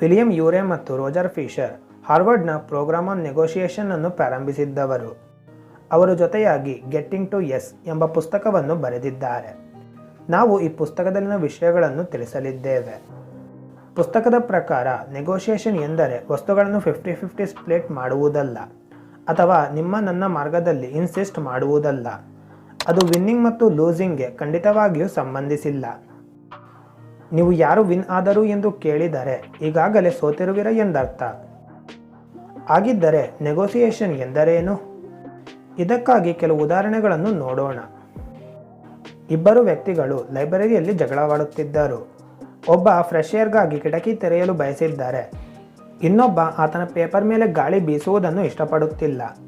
William Ury ಮತ್ತು Roger Fisher ಹಾರ್ವರ್ಡ್ನ program on negotiation ಅನ್ನು ಪ್ರಾರಂಭಿಸಿದ್ದವರು. ಅವರು ಜೊತೆಯಾಗಿ ಗೆಟ್ಟಿಂಗ್ ಟು ಎಸ್ ಎಂಬ ಪುಸ್ತಕವನ್ನು ಬರೆದಿದ್ದಾರೆ. ನಾವು ಈ ಪುಸ್ತಕದಲ್ಲಿನ ವಿಷಯಗಳನ್ನು ತಿಳಿಸಲಿದ್ದೇವೆ. ಪುಸ್ತಕದ ಪ್ರಕಾರ ನೆಗೋಷಿಯೇಷನ್ ಎಂದರೆ ವಸ್ತುಗಳನ್ನು ಫಿಫ್ಟಿ ಫಿಫ್ಟಿ ಸ್ಪ್ಲಿಟ್ ಮಾಡುವುದಲ್ಲ, ಅಥವಾ ನಿಮ್ಮ ನನ್ನ ಮಾರ್ಗದಲ್ಲಿ ಇನ್ಸಿಸ್ಟ್ ಮಾಡುವುದಲ್ಲ. ಅದು ವಿನ್ನಿಂಗ್ ಮತ್ತು ಲೂಸಿಂಗ್ಗೆ ಖಂಡಿತವಾಗಿಯೂ ಸಂಬಂಧಿಸಿಲ್ಲ. ನೀವು ಯಾರು ವಿನ್ ಆದರು ಎಂದು ಕೇಳಿದರೆ ಈಗಾಗಲೇ ಸೋತಿರುವಿರ ಎಂದರ್ಥ. ಆಗಿದ್ದರೆ ನೆಗೋಸಿಯೇಷನ್ ಎಂದರೇನು? ಇದಕ್ಕಾಗಿ ಕೆಲವು ಉದಾಹರಣೆಗಳನ್ನು ನೋಡೋಣ. ಇಬ್ಬರು ವ್ಯಕ್ತಿಗಳು ಲೈಬ್ರರಿಯಲ್ಲಿ ಜಗಳವಾಡುತ್ತಿದ್ದರು. ಒಬ್ಬ ಫ್ರೆಶ್ ಏರ್ಗಾಗಿ ಕಿಟಕಿ ತೆರೆಯಲು ಬಯಸಿದ್ದಾರೆ. ಇನ್ನೊಬ್ಬ ಆತನ ಪೇಪರ್ ಮೇಲೆ ಗಾಳಿ ಬೀಸುವುದನ್ನು ಇಷ್ಟಪಡುತ್ತಿಲ್ಲ.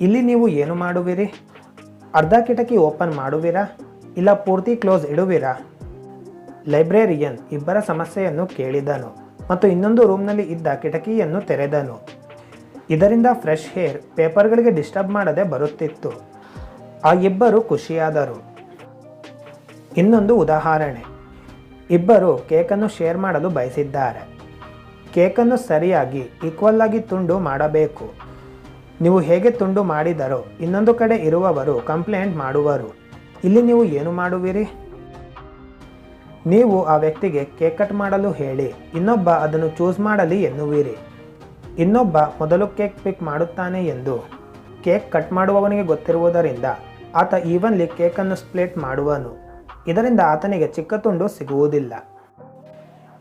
ಇಲ್ಲಿ ನೀವು ಏನು ಮಾಡುವಿರಿ? ಅರ್ಧ ಕಿಟಕಿ ಓಪನ್ ಮಾಡುವಿರಾ? ಇಲ್ಲ ಪೂರ್ತಿ ಕ್ಲೋಸ್ ಇಡುವಿರಾ? ಲೈಬ್ರೇರಿಯನ್ ಇಬ್ಬರ ಸಮಸ್ಯೆಯನ್ನು ಕೇಳಿದನು ಮತ್ತು ಇನ್ನೊಂದು ರೂಮ್ನಲ್ಲಿ ಇದ್ದ ಕಿಟಕಿಯನ್ನು ತೆರೆದನು. ಇದರಿಂದ ಫ್ರೆಶ್ ಹೇರ್ ಪೇಪರ್ಗಳಿಗೆ ಡಿಸ್ಟರ್ಬ್ ಮಾಡದೆ ಬರುತ್ತಿತ್ತು. ಆ ಇಬ್ಬರು ಖುಷಿಯಾದರು. ಇನ್ನೊಂದು ಉದಾಹರಣೆ. ಇಬ್ಬರು ಕೇಕನ್ನು ಶೇರ್ ಮಾಡಲು ಬಯಸಿದ್ದಾರೆ. ಕೇಕನ್ನು ಸರಿಯಾಗಿ ಈಕ್ವಲ್ ಆಗಿ ತುಂಡು ಮಾಡಬೇಕು. ನೀವು ಹೇಗೆ ತುಂಡು ಮಾಡಿದರೋ, ಇನ್ನೊಂದು ಕಡೆ ಇರುವವರು ಕಂಪ್ಲೇಂಟ್ ಮಾಡುವರು. ಇಲ್ಲಿ ನೀವು ಏನು ಮಾಡುವಿರಿ? ನೀವು ಆ ವ್ಯಕ್ತಿಗೆ ಕೇಕ್ ಕಟ್ ಮಾಡಲು ಹೇಳಿ, ಇನ್ನೊಬ್ಬ ಅದನ್ನು ಚೂಸ್ ಮಾಡಲಿ ಎನ್ನುವಿರಿ. ಇನ್ನೊಬ್ಬ ಮೊದಲು ಕೇಕ್ ಪಿಕ್ ಮಾಡುತ್ತಾನೆ ಎಂದು. ಕೇಕ್ ಕಟ್ ಮಾಡುವವನಿಗೆ ಗೊತ್ತಿರುವುದರಿಂದ ಆತ ಈವನ್ಲಿ ಕೇಕನ್ನು ಸ್ಪ್ಲೇಟ್ ಮಾಡುವನು. ಇದರಿಂದ ಆತನಿಗೆ ಚಿಕ್ಕ ತುಂಡು ಸಿಗುವುದಿಲ್ಲ.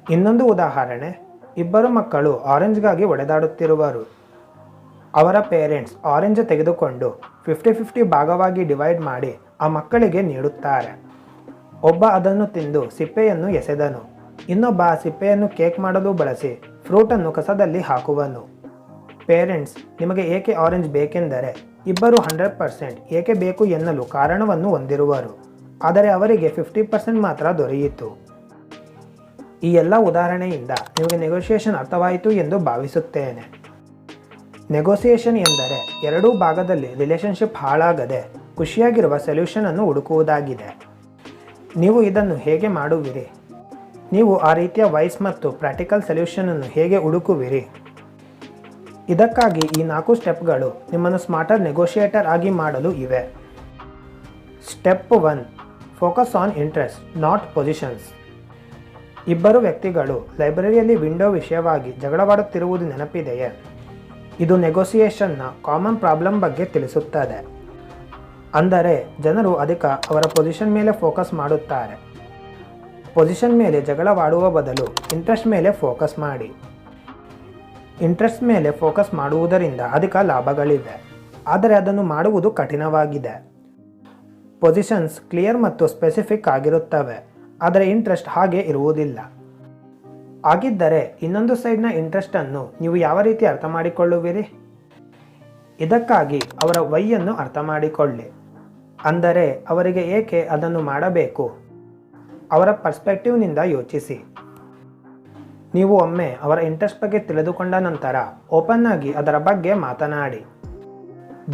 ಇನ್ನೊಂದು ಉದಾಹರಣೆ, ಇಬ್ಬರು ಮಕ್ಕಳು ಆರೆಂಜ್ಗಾಗಿ ಒಡೆದಾಡುತ್ತಿರುವರು. ಅವರ ಪೇರೆಂಟ್ಸ್ ಆರೆಂಜ್ ತೆಗೆದುಕೊಂಡು, ಫಿಫ್ಟಿ ಫಿಫ್ಟಿ ಭಾಗವಾಗಿ ಡಿವೈಡ್ ಮಾಡಿ ಆ ಮಕ್ಕಳಿಗೆ ನೀಡುತ್ತಾರೆ. ಒಬ್ಬ ಅದನ್ನು ತಿಂದು ಸಿಪ್ಪೆಯನ್ನು ಎಸೆದನು. ಇನ್ನೊಬ್ಬ ಆ ಸಿಪ್ಪೆಯನ್ನು ಕೇಕ್ ಮಾಡಲು ಬಳಸಿ ಫ್ರೂಟನ್ನು ಕಸದಲ್ಲಿ ಹಾಕುವನು. ಪೇರೆಂಟ್ಸ್, ನಿಮಗೆ ಏಕೆ ಆರೆಂಜ್ ಬೇಕೆಂದರೆ ಇಬ್ಬರು ಹಂಡ್ರೆಡ್ ಪರ್ಸೆಂಟ್ ಏಕೆ ಬೇಕು ಎನ್ನಲು ಕಾರಣವನ್ನು ಹೊಂದಿರುವರು. ಆದರೆ ಅವರಿಗೆ ಫಿಫ್ಟಿ ಪರ್ಸೆಂಟ್ ಮಾತ್ರ ದೊರೆಯಿತು. ಈ ಎಲ್ಲ ಉದಾಹರಣೆಯಿಂದ ನಿಮಗೆ ನೆಗೋಷಿಯೇಷನ್ ಅರ್ಥವಾಯಿತು ಎಂದು ಭಾವಿಸುತ್ತೇನೆ. ನೆಗೋಸಿಯೇಷನ್ ಎಂದರೆ ಎರಡೂ ಭಾಗದಲ್ಲಿ ರಿಲೇಶನ್ಶಿಪ್ ಹಾಳಾಗದೆ ಖುಷಿಯಾಗಿರುವ ಸೊಲ್ಯೂಷನನ್ನು ಹುಡುಕುವುದಾಗಿದೆ. ನೀವು ಇದನ್ನು ಹೇಗೆ ಮಾಡುವಿರಿ? ನೀವು ಆ ರೀತಿಯ ವಾಯ್ಸ್ ಮತ್ತು ಪ್ರಾಕ್ಟಿಕಲ್ ಸೊಲ್ಯೂಷನನ್ನು ಹೇಗೆ ಹುಡುಕುವಿರಿ? ಇದಕ್ಕಾಗಿ ಈ ನಾಲ್ಕು ಸ್ಟೆಪ್ಗಳು ನಿಮ್ಮನ್ನು ಸ್ಮಾರ್ಟರ್ ನೆಗೋಷಿಯೇಟರ್ ಆಗಿ ಮಾಡಲು ಇವೆ. Step one, focus on interest, not positions. ಇಬ್ಬರು ವ್ಯಕ್ತಿಗಳು ಲೈಬ್ರರಿಯಲ್ಲಿ ವಿಂಡೋ ವಿಷಯವಾಗಿ ಜಗಳವಾಡುತ್ತಿರುವುದು ನೆನಪಿದೆಯೇ? ಇದು ನೆಗೋಸಿಯೇಷನ್ನ ಕಾಮನ್ ಪ್ರಾಬ್ಲಮ್ ಬಗ್ಗೆ ತಿಳಿಸುತ್ತದೆ. ಅಂದರೆ ಜನರು ಅಧಿಕ ಅವರ ಪೊಸಿಷನ್ ಮೇಲೆ ಫೋಕಸ್ ಮಾಡುತ್ತಾರೆ. ಪೊಸಿಷನ್ ಮೇಲೆ ಜಗಳವಾಡುವ ಬದಲು ಇಂಟ್ರೆಸ್ಟ್ ಮೇಲೆ ಫೋಕಸ್ ಮಾಡಿ. ಇಂಟ್ರೆಸ್ಟ್ ಮೇಲೆ ಫೋಕಸ್ ಮಾಡುವುದರಿಂದ ಅಧಿಕ ಲಾಭಗಳಿವೆ. ಆದರೆ ಅದನ್ನು ಮಾಡುವುದು ಕಠಿಣವಾಗಿದೆ. ಪೊಸಿಷನ್ಸ್ ಕ್ಲಿಯರ್ ಮತ್ತು ಸ್ಪೆಸಿಫಿಕ್ ಆಗಿರುತ್ತವೆ. ಆದರೆ ಇಂಟ್ರೆಸ್ಟ್ ಹಾಗೆ ಇರುವುದಿಲ್ಲ. ಆಗಿದ್ದರೆ ಇನ್ನೊಂದು ಸೈಡ್ನ ಇಂಟ್ರೆಸ್ಟನ್ನು ನೀವು ಯಾವ ರೀತಿ ಅರ್ಥ ಮಾಡಿಕೊಳ್ಳುವಿರಿ ಇದಕ್ಕಾಗಿ ಅವರ ವೈಯನ್ನು ಅರ್ಥ ಮಾಡಿಕೊಳ್ಳಿ ಅಂದರೆ ಅವರಿಗೆ ಏಕೆ ಅದನ್ನು ಮಾಡಬೇಕು? ಅವರ ಪರ್ಸ್ಪೆಕ್ಟಿವ್ನಿಂದ ಯೋಚಿಸಿ. ನೀವು ಒಮ್ಮೆ ಅವರ ಇಂಟ್ರೆಸ್ಟ್ ಬಗ್ಗೆ ತಿಳಿದುಕೊಂಡ ನಂತರ ಓಪನ್ ಆಗಿ ಅದರ ಬಗ್ಗೆ ಮಾತನಾಡಿ.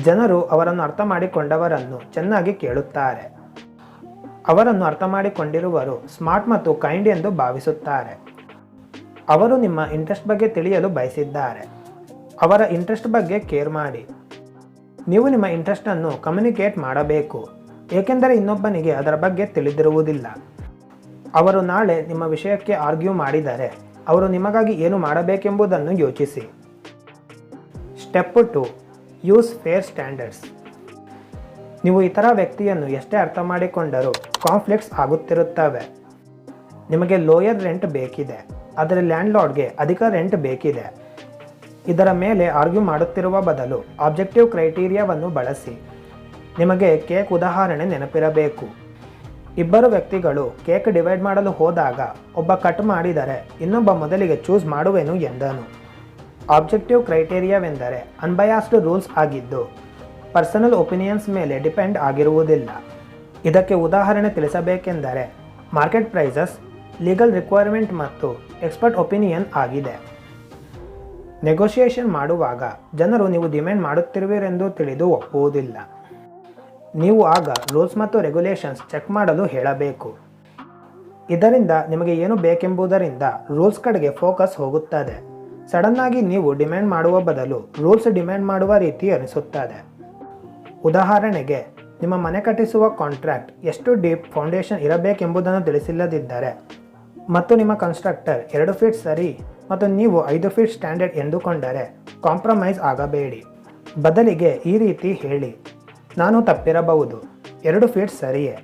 ಜನರು ಅವರನ್ನು ಅರ್ಥ ಮಾಡಿಕೊಂಡವರನ್ನು ಚೆನ್ನಾಗಿ ಕೇಳುತ್ತಾರೆ. ಅವರನ್ನು ಅರ್ಥ ಮಾಡಿಕೊಂಡಿರುವರು ಸ್ಮಾರ್ಟ್ ಮತ್ತು ಕೈಂಡ್ ಎಂದು ಭಾವಿಸುತ್ತಾರೆ. ಅವರು ನಿಮ್ಮ ಇಂಟ್ರೆಸ್ಟ್ ಬಗ್ಗೆ ತಿಳಿಯಲು ಬಯಸಿದ್ದಾರೆ. ಅವರ ಇಂಟ್ರೆಸ್ಟ್ ಬಗ್ಗೆ ಕೇರ್ ಮಾಡಿ. ನೀವು ನಿಮ್ಮ ಇಂಟ್ರೆಸ್ಟನ್ನು ಕಮ್ಯುನಿಕೇಟ್ ಮಾಡಬೇಕು. ಏಕೆಂದರೆ ಇನ್ನೊಬ್ಬನಿಗೆ ಅದರ ಬಗ್ಗೆ ತಿಳಿದಿರುವುದಿಲ್ಲ. ಅವರು ನಾಳೆ ನಿಮ್ಮ ವಿಷಯಕ್ಕೆ ಆರ್ಗ್ಯೂ ಮಾಡಿದರೆ, ಅವರು ನಿಮಗಾಗಿ ಏನು ಮಾಡಬೇಕೆಂಬುದನ್ನು ಯೋಚಿಸಿ. Step two use fair standards ನೀವು ಇತರ ವ್ಯಕ್ತಿಯನ್ನು ಎಷ್ಟೇ ಅರ್ಥ ಮಾಡಿಕೊಂಡರೂ ಕಾನ್ಫ್ಲಿಕ್ಟ್ಸ್ ಆಗುತ್ತಿರುತ್ತವೆ. ನಿಮಗೆ ಲೋಯರ್ ರೆಂಟ್ ಬೇಕಿದೆ. ಆದರೆ ಲ್ಯಾಂಡ್ಲಾರ್ಡ್ಗೆ ಅಧಿಕ ರೆಂಟ್ ಬೇಕಿದೆ. ಇದರ ಮೇಲೆ ಆರ್ಗ್ಯೂ ಮಾಡುತ್ತಿರುವ ಬದಲು ಆಬ್ಜೆಕ್ಟಿವ್ ಕ್ರೈಟೀರಿಯಾವನ್ನು ಬಳಸಿ. ನಿಮಗೆ ಕೇಕ್ ಉದಾಹರಣೆ ನೆನಪಿರಬೇಕು. ಇಬ್ಬರು ವ್ಯಕ್ತಿಗಳು ಕೇಕ್ ಡಿವೈಡ್ ಮಾಡಲು ಹೋದಾಗ ಒಬ್ಬ ಕಟ್ ಮಾಡಿದರೆ ಇನ್ನೊಬ್ಬ ಮೊದಲಿಗೆ ಚೂಸ್ ಮಾಡುವೆನು ಎಂದನು. ಆಬ್ಜೆಕ್ಟಿವ್ ಕ್ರೈಟೀರಿಯಾವೆಂದರೆ ಅನ್ಬಯಾಸ್ಡ್ ರೂಲ್ಸ್ ಆಗಿದ್ದು ಪರ್ಸನಲ್ ಒಪಿನಿಯನ್ಸ್ ಮೇಲೆ ಡಿಪೆಂಡ್ ಆಗಿರುವುದಿಲ್ಲ. ಇದಕ್ಕೆ ಉದಾಹರಣೆ ತಿಳಿಸಬೇಕೆಂದರೆ ಮಾರ್ಕೆಟ್ ಪ್ರೈಸಸ್ ಲೀಗಲ್ ರಿಕ್ವೈರ್ಮೆಂಟ್ ಮತ್ತು ಎಕ್ಸ್ಪರ್ಟ್ ಒಪಿನಿಯನ್ ಆಗಿದೆ. ನೆಗೋಷಿಯೇಷನ್ ಮಾಡುವಾಗ ಜನರು ನೀವು ಡಿಮ್ಯಾಂಡ್ ಮಾಡುತ್ತಿರುವಿರೆಂದು ತಿಳಿದು ಒಪ್ಪುವುದಿಲ್ಲ. ನೀವು ಆಗ ರೂಲ್ಸ್ ಮತ್ತು ರೆಗ್ಯುಲೇಷನ್ಸ್ ಚೆಕ್ ಮಾಡಲು ಹೇಳಬೇಕು. ಇದರಿಂದ ನಿಮಗೆ ಏನು ಬೇಕೆಂಬುದರಿಂದ ರೂಲ್ಸ್ ಕಡೆಗೆ ಫೋಕಸ್ ಹೋಗುತ್ತದೆ. ಸಡನ್ ಆಗಿ ನೀವು ಡಿಮ್ಯಾಂಡ್ ಮಾಡುವ ಬದಲು ರೂಲ್ಸ್ ಡಿಮ್ಯಾಂಡ್ ಮಾಡುವ ರೀತಿ ಅನಿಸುತ್ತದೆ. ಉದಾಹರಣೆಗೆ, ನಿಮ್ಮ ಮನೆ ಕಟ್ಟಿಸುವ ಕಾಂಟ್ರಾಕ್ಟ್ ಎಷ್ಟು ಡೀಪ್ ಫೌಂಡೇಶನ್ ಇರಬೇಕೆಂಬುದನ್ನು ತಿಳಿಸಿಲ್ಲದಿದ್ದರೆ ಮತ್ತು ನಿಮ್ಮ ಕನ್ಸ್ಟ್ರಕ್ಟರ್ ಎರಡು ಫೀಟ್ ಸರಿ ಮತ್ತು ನೀವು ಐದು ಫೀಟ್ ಸ್ಟ್ಯಾಂಡರ್ಡ್ ಎಂದುಕೊಂಡರೆ ಕಾಂಪ್ರಮೈಸ್ ಆಗಬೇಡಿ. ಬದಲಿಗೆ ಈ ರೀತಿ ಹೇಳಿ. ನಾನು ತಪ್ಪಿರಬಹುದು. ಎರಡು ಫೀಟ್ ಸರಿಯೇ.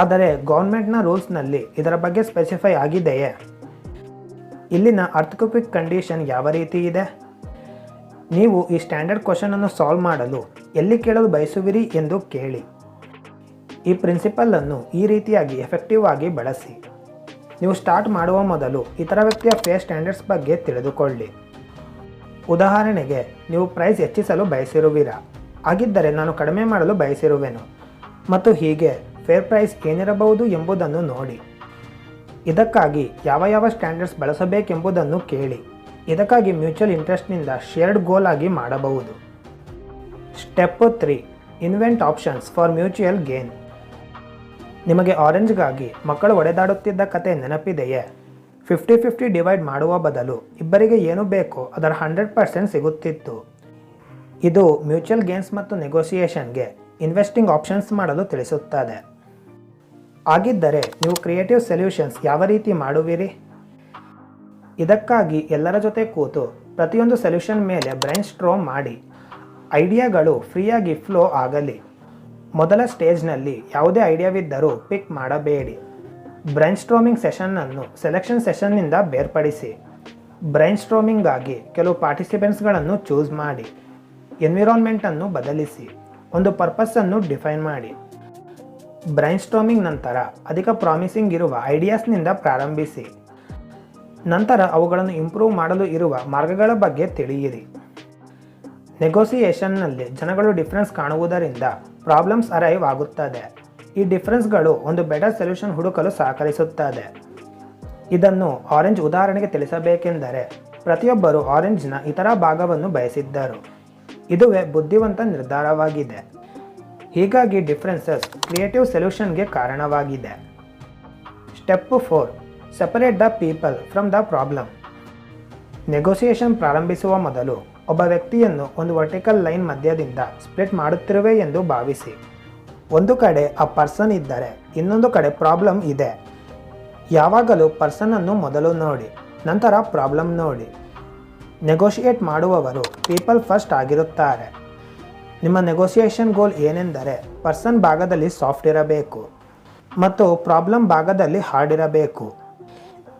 ಆದರೆ ಗೌರ್ಮೆಂಟ್ನ ರೂಲ್ಸ್ನಲ್ಲಿ ಇದರ ಬಗ್ಗೆ ಸ್ಪೆಸಿಫೈ ಆಗಿದೆಯೇ? ಇಲ್ಲಿನ ಅರ್ಥಕೋಪಿಕ್ ಕಂಡೀಷನ್ ಯಾವ ರೀತಿ ಇದೆ? ನೀವು ಈ ಸ್ಟ್ಯಾಂಡರ್ಡ್ ಕ್ವಶನ್ ಅನ್ನು ಸಾಲ್ವ್ ಮಾಡಲು ಎಲ್ಲಿ ಕೇಳಲು ಬಯಸುವಿರಿ ಎಂದು ಕೇಳಿ. ಈ ಪ್ರಿನ್ಸಿಪಲನ್ನು ಈ ರೀತಿಯಾಗಿ ಎಫೆಕ್ಟಿವ್ ಆಗಿ ಬಳಸಿ. ನೀವು ಸ್ಟಾರ್ಟ್ ಮಾಡುವ ಮೊದಲು ಇತರ ವ್ಯಕ್ತಿಯ ಫೇರ್ ಸ್ಟ್ಯಾಂಡರ್ಡ್ಸ್ ಬಗ್ಗೆ ತಿಳಿದುಕೊಳ್ಳಿ. ಉದಾಹರಣೆಗೆ, ನೀವು ಪ್ರೈಸ್ ಹೆಚ್ಚಿಸಲು ಬಯಸಿರುವಿರಾ? ಹಾಗಿದ್ದರೆ ನಾನು ಕಡಿಮೆ ಮಾಡಲು ಬಯಸಿರುವೆನು. ಮತ್ತು ಹೀಗೆ, ಫೇರ್ ಪ್ರೈಸ್ ಏನಿರಬಹುದು ಎಂಬುದನ್ನು ನೋಡಿ. ಇದಕ್ಕಾಗಿ ಯಾವ ಯಾವ ಸ್ಟ್ಯಾಂಡರ್ಡ್ಸ್ ಬಳಸಬೇಕೆಂಬುದನ್ನು ಕೇಳಿ. ಇದಕ್ಕಾಗಿ ಮ್ಯೂಚುವಲ್ ಇಂಟ್ರೆಸ್ಟ್ನಿಂದ ಶೇರ್ಡ್ ಗೋಲ್ ಆಗಿ ಮಾಡಬಹುದು. Step three, invent options for mutual gain. ನಿಮಗೆ ಆರೆಂಜ್ಗಾಗಿ ಮಕ್ಕಳು ಒಡೆದಾಡುತ್ತಿದ್ದ ಕತೆ ನೆನಪಿದೆಯೇ? ಫಿಫ್ಟಿ ಫಿಫ್ಟಿ ಡಿವೈಡ್ ಮಾಡುವ ಬದಲು ಇಬ್ಬರಿಗೆ ಏನು ಬೇಕೋ ಅದರ ಹಂಡ್ರೆಡ್ ಪರ್ಸೆಂಟ್ ಸಿಗುತ್ತಿತ್ತು. ಇದು ಮ್ಯೂಚುವಲ್ ಗೇನ್ಸ್ ಮತ್ತು ನೆಗೋಸಿಯೇಷನ್ಗೆ ಇನ್ವೆಸ್ಟಿಂಗ್ ಆಪ್ಷನ್ಸ್ ಮಾಡಲು ತಿಳಿಸುತ್ತದೆ. ಆಗಿದ್ದರೆ ನೀವು ಕ್ರಿಯೇಟಿವ್ ಸೊಲ್ಯೂಷನ್ಸ್ ಯಾವ ರೀತಿ ಮಾಡುವಿರಿ? ಇದಕ್ಕಾಗಿ ಎಲ್ಲರ ಜೊತೆ ಕೂತು ಪ್ರತಿಯೊಂದು ಸೊಲ್ಯೂಷನ್ ಮೇಲೆ ಬ್ರೈನ್ ಸ್ಟ್ರೋಮ್ ಮಾಡಿ ಐಡಿಯಾಗಳು ಫ್ರೀಯಾಗಿ ಫ್ಲೋ ಆಗಲಿ. ಮೊದಲ ಸ್ಟೇಜ್ನಲ್ಲಿ ಯಾವುದೇ ಐಡಿಯಾವಿದ್ದರೂ ಪಿಕ್ ಮಾಡಬೇಡಿ. ಬ್ರೈನ್ ಸ್ಟ್ರೋಮಿಂಗ್ ಸೆಷನ್ನನ್ನು ಸೆಲೆಕ್ಷನ್ ಸೆಷನ್ನಿಂದ ಬೇರ್ಪಡಿಸಿ. ಬ್ರೈನ್ ಸ್ಟ್ರೋಮಿಂಗ್ಗಾಗಿ ಕೆಲವು ಪಾರ್ಟಿಸಿಪೆಂಟ್ಸ್ಗಳನ್ನು ಚೂಸ್ ಮಾಡಿ. ಎನ್ವಿರಾನ್ಮೆಂಟನ್ನು ಬದಲಿಸಿ. ಒಂದು ಪರ್ಪಸ್ಸನ್ನು ಡಿಫೈನ್ ಮಾಡಿ. ಬ್ರೈನ್ ಸ್ಟ್ರೋಮಿಂಗ್ ನಂತರ ಅಧಿಕ ಪ್ರಾಮಿಸಿಂಗ್ ಇರುವ ಐಡಿಯಾಸ್ನಿಂದ ಪ್ರಾರಂಭಿಸಿ. ನಂತರ ಅವುಗಳನ್ನು ಇಂಪ್ರೂವ್ ಮಾಡಲು ಇರುವ ಮಾರ್ಗಗಳ ಬಗ್ಗೆ ತಿಳಿಯಿರಿ. ನೆಗೋಸಿಯೇಷನ್ನಲ್ಲಿ ಜನಗಳು ಡಿಫ್ರೆನ್ಸ್ ಕಾಣುವುದರಿಂದ ಪ್ರಾಬ್ಲಮ್ಸ್ ಅರೈವ್ ಆಗುತ್ತದೆ. ಈ ಡಿಫ್ರೆನ್ಸ್ಗಳು ಒಂದು ಬೆಟರ್ ಸೊಲ್ಯೂಷನ್ ಹುಡುಕಲು ಸಹಕರಿಸುತ್ತದೆ. ಇದನ್ನು ಆರೆಂಜ್ ಉದಾಹರಣೆಗೆ ತಿಳಿಸಬೇಕೆಂದರೆ, ಪ್ರತಿಯೊಬ್ಬರು ಆರೆಂಜ್ನ ಇತರ ಭಾಗವನ್ನು ಬಯಸಿದ್ದರು. ಇದುವೇ ಬುದ್ಧಿವಂತ ನಿರ್ಧಾರವಾಗಿದೆ. ಹೀಗಾಗಿ ಡಿಫ್ರೆನ್ಸಸ್ ಕ್ರಿಯೇಟಿವ್ ಸೊಲ್ಯೂಷನ್ಗೆ ಕಾರಣವಾಗಿದೆ. Step four separate the people from the problem negotiation ಪ್ರಾರಂಭಿಸುವ ಮೊದಲು ಒಬ್ಬ ವ್ಯಕ್ತಿಯನ್ನು ಒಂದು ವರ್ಟಿಕಲ್ ಲೈನ್ ಮಧ್ಯದಿಂದ ಸ್ಪ್ಲಿಟ್ ಮಾಡುತ್ತಿರುವೆ ಎಂದು ಭಾವಿಸಿ. ಒಂದು ಕಡೆ ಆ ಪರ್ಸನ್ ಇದ್ದರೆ, ಇನ್ನೊಂದು ಕಡೆ ಪ್ರಾಬ್ಲಮ್ ಇದೆ. ಯಾವಾಗಲೂ ಪರ್ಸನನ್ನು ಮೊದಲು ನೋಡಿ, ನಂತರ ಪ್ರಾಬ್ಲಮ್ ನೋಡಿ. ನೆಗೋಷಿಯೇಟ್ ಮಾಡುವವರು ಪೀಪಲ್ ಫಸ್ಟ್ ಆಗಿರುತ್ತಾರೆ. ನಿಮ್ಮ ನೆಗೋಸಿಯೇಷನ್ ಗೋಲ್ ಏನೆಂದರೆ ಪರ್ಸನ್ ಭಾಗದಲ್ಲಿ ಸಾಫ್ಟ್ ಇರಬೇಕು ಮತ್ತು ಪ್ರಾಬ್ಲಮ್ ಭಾಗದಲ್ಲಿ ಹಾರ್ಡ್ ಇರಬೇಕು.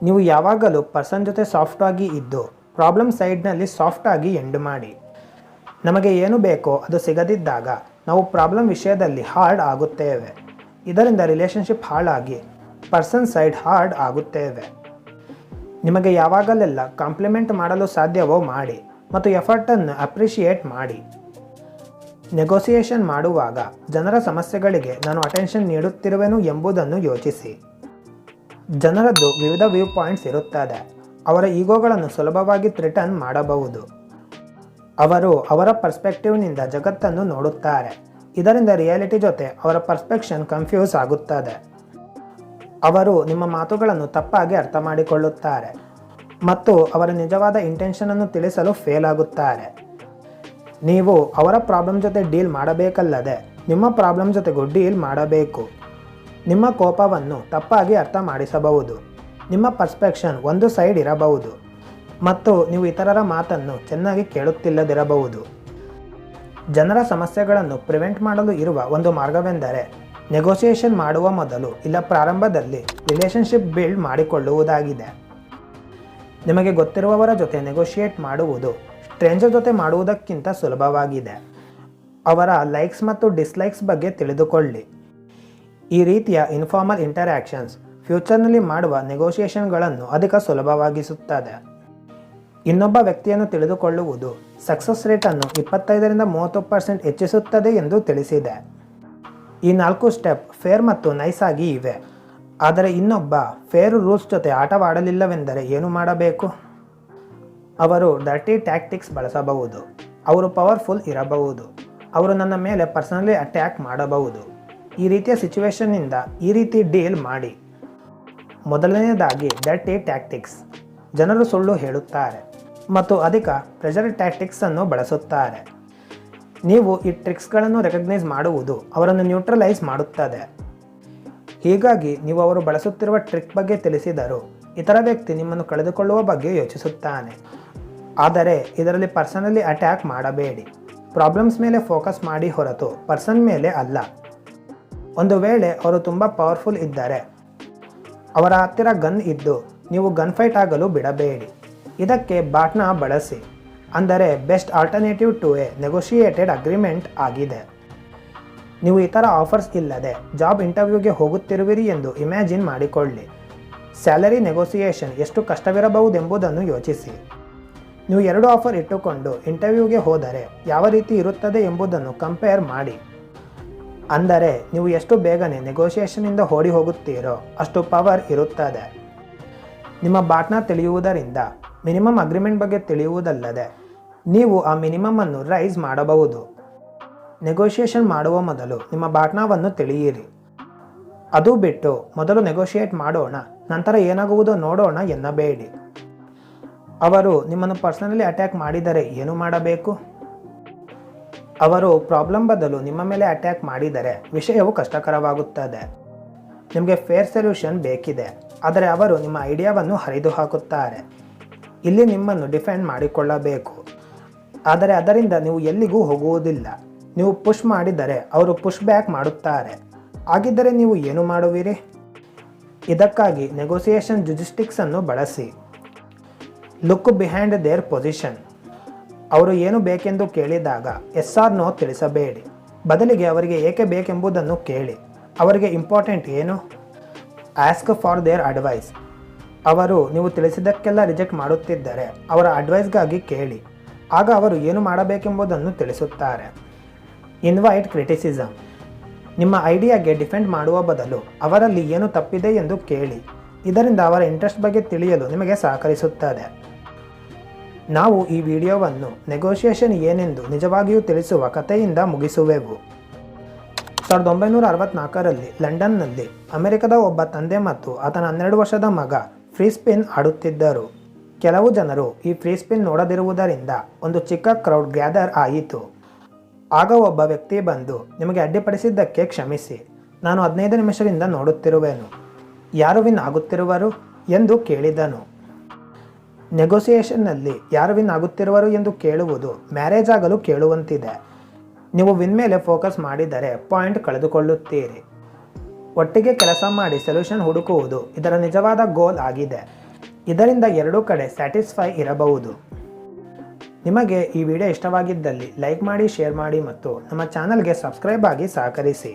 ನೀವು ಯಾವಾಗಲೂ ಪರ್ಸನ್ ಜೊತೆ ಸಾಫ್ಟ್ ಆಗಿ ಇದ್ದು ಪ್ರಾಬ್ಲಮ್ ಸೈಡ್ನಲ್ಲಿ ಸಾಫ್ಟಾಗಿ ಎಂಡ್ ಮಾಡಿ. ನಮಗೆ ಏನು ಬೇಕೋ ಅದು ಸಿಗದಿದ್ದಾಗ ನಾವು ಪ್ರಾಬ್ಲಮ್ ವಿಷಯದಲ್ಲಿ ಹಾರ್ಡ್ ಆಗುತ್ತೇವೆ. ಇದರಿಂದ ರಿಲೇಷನ್ಶಿಪ್ ಹಾಳಾಗಿ ಪರ್ಸನ್ ಸೈಡ್ ಹಾರ್ಡ್ ಆಗುತ್ತೇವೆ. ನಿಮಗೆ ಯಾವಾಗಲೆಲ್ಲ ಕಾಂಪ್ಲಿಮೆಂಟ್ ಮಾಡಲು ಸಾಧ್ಯವೋ ಮಾಡಿ ಮತ್ತು ಎಫರ್ಟನ್ನು ಅಪ್ರಿಷಿಯೇಟ್ ಮಾಡಿ. ನೆಗೋಸಿಯೇಷನ್ ಮಾಡುವಾಗ ಜನರ ಸಮಸ್ಯೆಗಳಿಗೆ ನಾನು ಅಟೆನ್ಷನ್ ನೀಡುತ್ತಿರುವೆನು ಎಂಬುದನ್ನು ಯೋಚಿಸಿ. ಜನರದ್ದು ವಿವಿಧ ವ್ಯೂ ಪಾಯಿಂಟ್ಸ್ ಇರುತ್ತದೆ. ಅವರ ಈಗೋಗಳನ್ನು ಸುಲಭವಾಗಿ ತ್ರಿಟನ್ ಮಾಡಬಹುದು. ಅವರು ಅವರ ಪರ್ಸ್ಪೆಕ್ಟಿವ್ನಿಂದ ಜಗತ್ತನ್ನು ನೋಡುತ್ತಾರೆ. ಇದರಿಂದ ರಿಯಾಲಿಟಿ ಜೊತೆ ಅವರ ಪರ್ಸ್ಪೆಕ್ಷನ್ ಕನ್ಫ್ಯೂಸ್ ಆಗುತ್ತದೆ. ಅವರು ನಿಮ್ಮ ಮಾತುಗಳನ್ನು ತಪ್ಪಾಗಿ ಅರ್ಥ ಮಾಡಿಕೊಳ್ಳುತ್ತಾರೆ ಮತ್ತು ಅವರ ನಿಜವಾದ ಇಂಟೆನ್ಷನನ್ನು ತಿಳಿಸಲು ಫೇಲ್ ಆಗುತ್ತಾರೆ. ನೀವು ಅವರ ಪ್ರಾಬ್ಲಮ್ ಜೊತೆ ಡೀಲ್ ಮಾಡಬೇಕಲ್ಲದೆ ನಿಮ್ಮ ಪ್ರಾಬ್ಲಮ್ ಜೊತೆಗೂ ಡೀಲ್ ಮಾಡಬೇಕು. ನಿಮ್ಮ ಕೋಪವನ್ನು ತಪ್ಪಾಗಿ ಅರ್ಥ ಮಾಡಿಸಬಹುದು ನಿಮ್ಮ ಪರ್ಸ್ಪೆಕ್ಷನ್ ಒಂದು ಸೈಡ್ ಇರಬಹುದು ಮತ್ತು ನೀವು ಇತರರ ಮಾತನ್ನು ಚೆನ್ನಾಗಿ ಕೇಳುತ್ತಿಲ್ಲದಿರಬಹುದು. ಜನರ ಸಮಸ್ಯೆಗಳನ್ನು ಪ್ರಿವೆಂಟ್ ಮಾಡಲು ಇರುವ ಒಂದು ಮಾರ್ಗವೆಂದರೆ ನೆಗೋಸಿಯೇಷನ್ ಮಾಡುವ ಮೊದಲು ಇಲ್ಲ ಪ್ರಾರಂಭದಲ್ಲಿ ರಿಲೇಷನ್ಶಿಪ್ ಬಿಲ್ಡ್ ಮಾಡಿಕೊಳ್ಳುವುದಾಗಿದೆ. ನಿಮಗೆ ಗೊತ್ತಿರುವವರ ಜೊತೆ ನೆಗೋಷಿಯೇಟ್ ಮಾಡುವುದು ಸ್ಟ್ರೇಂಜರ್ ಜೊತೆ ಮಾಡುವುದಕ್ಕಿಂತ ಸುಲಭವಾಗಿದೆ. ಅವರ ಲೈಕ್ಸ್ ಮತ್ತು ಡಿಸ್ಲೈಕ್ಸ್ ಬಗ್ಗೆ ತಿಳಿದುಕೊಳ್ಳಿ. ಈ ರೀತಿಯ ಇನ್ಫಾರ್ಮಲ್ ಇಂಟರ್ಯಾಕ್ಷನ್ಸ್ ಫ್ಯೂಚರ್ನಲ್ಲಿ ಮಾಡುವ ನೆಗೋಷಿಯೇಷನ್ಗಳನ್ನು ಅಧಿಕ ಸುಲಭವಾಗಿಸುತ್ತದೆ. ಇನ್ನೊಬ್ಬ ವ್ಯಕ್ತಿಯನ್ನು ತಿಳಿದುಕೊಳ್ಳುವುದು ಸಕ್ಸಸ್ ರೇಟನ್ನು ಇಪ್ಪತ್ತೈದರಿಂದ ಮೂವತ್ತು ಪರ್ಸೆಂಟ್ ಹೆಚ್ಚಿಸುತ್ತದೆ ಎಂದು ತಿಳಿಸಿದೆ. ಈ ನಾಲ್ಕು ಸ್ಟೆಪ್ ಫೇರ್ ಮತ್ತು ನೈಸ್ ಆಗಿ ಇವೆ. ಆದರೆ ಇನ್ನೊಬ್ಬ ಫೇರ್ ರೂಲ್ಸ್ ಜೊತೆ ಆಟವಾಡಲಿಲ್ಲವೆಂದರೆ ಏನು ಮಾಡಬೇಕು? ಅವರು ಡರ್ಟಿ ಟ್ಯಾಕ್ಟಿಕ್ಸ್ ಬಳಸಬಹುದು. ಅವರು ಪವರ್ಫುಲ್ ಇರಬಹುದು. ಅವರು ನನ್ನ ಮೇಲೆ ಪರ್ಸನಲಿ ಅಟ್ಯಾಕ್ ಮಾಡಬಹುದು. ಈ ರೀತಿಯ ಸಿಚುವೇಶನ್ನಿಂದ ಈ ರೀತಿ ಡೀಲ್ ಮಾಡಿ. ಮೊದಲನೆಯದಾಗಿ ಡರ್ಟಿ ಟ್ಯಾಕ್ಟಿಕ್ಸ್ ಜನರು ಸುಳ್ಳು ಹೇಳುತ್ತಾರೆ ಮತ್ತು ಅಧಿಕ ಪ್ರೆಷರ್ ಟ್ಯಾಕ್ಟಿಕ್ಸ್ ಅನ್ನು ಬಳಸುತ್ತಾರೆ. ನೀವು ಈ ಟ್ರಿಕ್ಸ್ಗಳನ್ನು ರೆಕಗ್ನೈಸ್ ಮಾಡುವುದು ಅವರನ್ನು ನ್ಯೂಟ್ರಲೈಸ್ ಮಾಡುತ್ತದೆ. ಹೀಗಾಗಿ ನೀವು ಅವರು ಬಳಸುತ್ತಿರುವ ಟ್ರಿಕ್ ಬಗ್ಗೆ ತಿಳಿಸಿದರೂ ಇತರ ವ್ಯಕ್ತಿ ನಿಮ್ಮನ್ನು ಕಳೆದುಕೊಳ್ಳುವ ಬಗ್ಗೆ ಯೋಚಿಸುತ್ತಾನೆ. ಆದರೆ ಇದರಲ್ಲಿ ಪರ್ಸನಲಿ ಅಟ್ಯಾಕ್ ಮಾಡಬೇಡಿ. ಪ್ರಾಬ್ಲಮ್ಸ್ ಮೇಲೆ ಫೋಕಸ್ ಮಾಡಿ ಹೊರತು ಪರ್ಸನ್ ಮೇಲೆ ಅಲ್ಲ. ಒಂದು ವೇಳೆ ಅವರು ತುಂಬ ಪವರ್ಫುಲ್ ಇದ್ದರೆ ಅವರ ಹತ್ತಿರ ಗನ್ ಇದ್ದು ನೀವು ಗನ್ ಫೈಟ್ ಆಗಲು ಬಿಡಬೇಡಿ. ಇದಕ್ಕೆ ಬಾಟ್ನ ಬಳಸಿ. ಅಂದರೆ best alternative to a negotiated agreement ಆಗಿದೆ. ನೀವು ಇತರ ಆಫರ್ಸ್ ಇಲ್ಲದೆ ಜಾಬ್ ಇಂಟರ್ವ್ಯೂಗೆ ಹೋಗುತ್ತಿರುವಿರಿ ಎಂದು ಇಮ್ಯಾಜಿನ್ ಮಾಡಿಕೊಳ್ಳಿ. ಸ್ಯಾಲರಿ ನೆಗೋಸಿಯೇಷನ್ ಎಷ್ಟು ಕಷ್ಟವಿರಬಹುದೆಂಬುದನ್ನು ಯೋಚಿಸಿ. ನೀವು ಎರಡು ಆಫರ್ ಇಟ್ಟುಕೊಂಡು ಇಂಟರ್ವ್ಯೂಗೆ ಹೋದರೆ ಯಾವ ರೀತಿ ಇರುತ್ತದೆ ಎಂಬುದನ್ನು ಕಂಪೇರ್ ಮಾಡಿ. ಅಂದರೆ ನೀವು ಎಷ್ಟು ಬೇಗನೆ ನೆಗೋಷಿಯೇಷನಿಂದ ಓಡಿ ಹೋಗುತ್ತೀರೋ ಅಷ್ಟು ಪವರ್ ಇರುತ್ತದೆ. ನಿಮ್ಮ ಬಾಟ್ನ ತಿಳಿಯುವುದರಿಂದ ಮಿನಿಮಮ್ ಅಗ್ರಿಮೆಂಟ್ ಬಗ್ಗೆ ತಿಳಿಯುವುದಲ್ಲದೆ, ನೀವು ಆ ಮಿನಿಮಮ್ ಅನ್ನು ರೈಸ್ ಮಾಡಬಹುದು. ನೆಗೋಷಿಯೇಷನ್ ಮಾಡುವ ಮೊದಲು ನಿಮ್ಮ ಬಾಟ್ನಾವನ್ನು ತಿಳಿಯಿರಿ. ಅದು ಬಿಟ್ಟು ಮೊದಲು ನೆಗೋಷಿಯೇಟ್ ಮಾಡೋಣ, ನಂತರ ಏನಾಗುವುದೋ ನೋಡೋಣ ಎನ್ನಬೇಡಿ. ಅವರು ನಿಮ್ಮನ್ನು ಪರ್ಸನಲಿ ಅಟ್ಯಾಕ್ ಮಾಡಿದರೆ ಏನು ಮಾಡಬೇಕು? ಅವರು ಪ್ರಾಬ್ಲಮ್ ಬದಲು ನಿಮ್ಮ ಮೇಲೆ ಅಟ್ಯಾಕ್ ಮಾಡಿದರೆ ವಿಷಯವು ಕಷ್ಟಕರವಾಗುತ್ತದೆ. ನಿಮಗೆ ಫೇರ್ ಸೊಲ್ಯೂಷನ್ ಬೇಕಿದೆ. ಆದರೆ ಅವರು ನಿಮ್ಮ ಐಡಿಯಾವನ್ನು ಹರಿದು ಹಾಕುತ್ತಾರೆ ಇಲ್ಲಿ ನಿಮ್ಮನ್ನು ಡಿಫೆಂಡ್ ಮಾಡಿಕೊಳ್ಳಬೇಕು. ಆದರೆ ಅದರಿಂದ ನೀವು ಎಲ್ಲಿಗೂ ಹೋಗುವುದಿಲ್ಲ. ನೀವು ಪುಷ್ ಮಾಡಿದರೆ ಅವರು ಪುಷ್ ಬ್ಯಾಕ್ ಮಾಡುತ್ತಾರೆ. ಹಾಗಿದ್ದರೆ ನೀವು ಏನು ಮಾಡುವಿರಿ? ಇದಕ್ಕಾಗಿ ನೆಗೋಸಿಯೇಷನ್ ಜುಜಿಸ್ಟಿಕ್ಸನ್ನು ಬಳಸಿ. ಲುಕ್ ಬಿಹೈಂಡ್ ದೇರ್ ಪೊಸಿಷನ್ ಅವರು ಏನು ಬೇಕೆಂದು ಕೇಳಿದಾಗ ಎಸ್ ಆರ್ ನೋ ತಿಳಿಸಬೇಡಿ. ಬದಲಿಗೆ ಅವರಿಗೆ ಏಕೆ ಬೇಕೆಂಬುದನ್ನು ಕೇಳಿ. ಅವರಿಗೆ ಇಂಪಾರ್ಟೆಂಟ್ ಏನು? Ask for their advice. ಅವರು, ನೀವು ತಿಳಿಸಿದ್ದಕ್ಕೆಲ್ಲ ರಿಜೆಕ್ಟ್ ಮಾಡುತ್ತಿದ್ದರೆ ಅವರ ಅಡ್ವೈಸ್ಗಾಗಿ ಕೇಳಿ. ಆಗ ಅವರು ಏನು ಮಾಡಬೇಕೆಂಬುದನ್ನು ತಿಳಿಸುತ್ತಾರೆ. ಇನ್ವೈಟ್ ಕ್ರಿಟಿಸಿಸಮ್ ನಿಮ್ಮ ಐಡಿಯಾಗೆ ಡಿಫೆಂಡ್ ಮಾಡುವ ಬದಲು ಅವರಲ್ಲಿ ಏನು ತಪ್ಪಿದೆ ಎಂದು ಕೇಳಿ. ಇದರಿಂದ ಅವರ ಇಂಟ್ರೆಸ್ಟ್ ಬಗ್ಗೆ ತಿಳಿಯಲು ನಿಮಗೆ ಸಹಕರಿಸುತ್ತದೆ. ನಾವು ಈ ವಿಡಿಯೋವನ್ನು ನೆಗೋಷಿಯೇಷನ್ ಏನೆಂದು ನಿಜವಾಗಿಯೂ ತಿಳಿಸುವ ಕಥೆಯಿಂದ ಮುಗಿಸುವೆವು. ಸಾವಿರದ ಒಂಬೈನೂರ ಅರವತ್ನಾಲ್ಕರಲ್ಲಿ ಲಂಡನ್ನಲ್ಲಿ ಅಮೆರಿಕದ ಒಬ್ಬ ತಂದೆ ಮತ್ತು ಆತನ ಹನ್ನೆರಡು ವರ್ಷದ ಮಗ ಫ್ರೀ ಸ್ಪಿನ್ ಆಡುತ್ತಿದ್ದರು. ಕೆಲವು ಜನರು ಈ ಫ್ರೀ ಸ್ಪಿನ್ ನೋಡದಿರುವುದರಿಂದ ಒಂದು ಚಿಕ್ಕ ಕ್ರೌಡ್ ಗ್ಯಾದರ್ ಆಯಿತು. ಆಗ ಒಬ್ಬ ವ್ಯಕ್ತಿ ಬಂದು ನಿಮಗೆ ಅಡ್ಡಿಪಡಿಸಿದ್ದಕ್ಕೆ ಕ್ಷಮಿಸಿ. ನಾನು ಹದಿನೈದು ನಿಮಿಷದಿಂದ ನೋಡುತ್ತಿರುವೆನು. ಯಾರು ವಿನ್ ಆಗುತ್ತಿರುವರು? ಎಂದು ಕೇಳಿದನು. ನೆಗೋಸಿಯೇಷನ್ನಲ್ಲಿ ಯಾರು ವಿನ್ ಆಗುತ್ತಿರುವರು ಎಂದು ಕೇಳುವುದು ಮ್ಯಾರೇಜ್ ಆಗಲು ಕೇಳುವಂತಿದೆ. ನೀವು ವಿನ್ ಮೇಲೆ ಫೋಕಸ್ ಮಾಡಿದರೆ ಪಾಯಿಂಟ್ ಕಳೆದುಕೊಳ್ಳುತ್ತೀರಿ. ಒಟ್ಟಿಗೆ ಕೆಲಸ ಮಾಡಿ ಸೊಲ್ಯೂಷನ್ ಹುಡುಕುವುದು ಇದರ ನಿಜವಾದ ಗೋಲ್ ಆಗಿದೆ. ಇದರಿಂದ ಎರಡೂ ಕಡೆ ಸ್ಯಾಟಿಸ್ಫೈ ಇರಬಹುದು. ನಿಮಗೆ ಈ ವಿಡಿಯೋ ಇಷ್ಟವಾಗಿದ್ದಲ್ಲಿ ಲೈಕ್ ಮಾಡಿ ಶೇರ್ ಮಾಡಿ ಮತ್ತು ನಮ್ಮ ಚಾನಲ್ಗೆ ಸಬ್ಸ್ಕ್ರೈಬ್ ಆಗಿ ಸಹಕರಿಸಿ.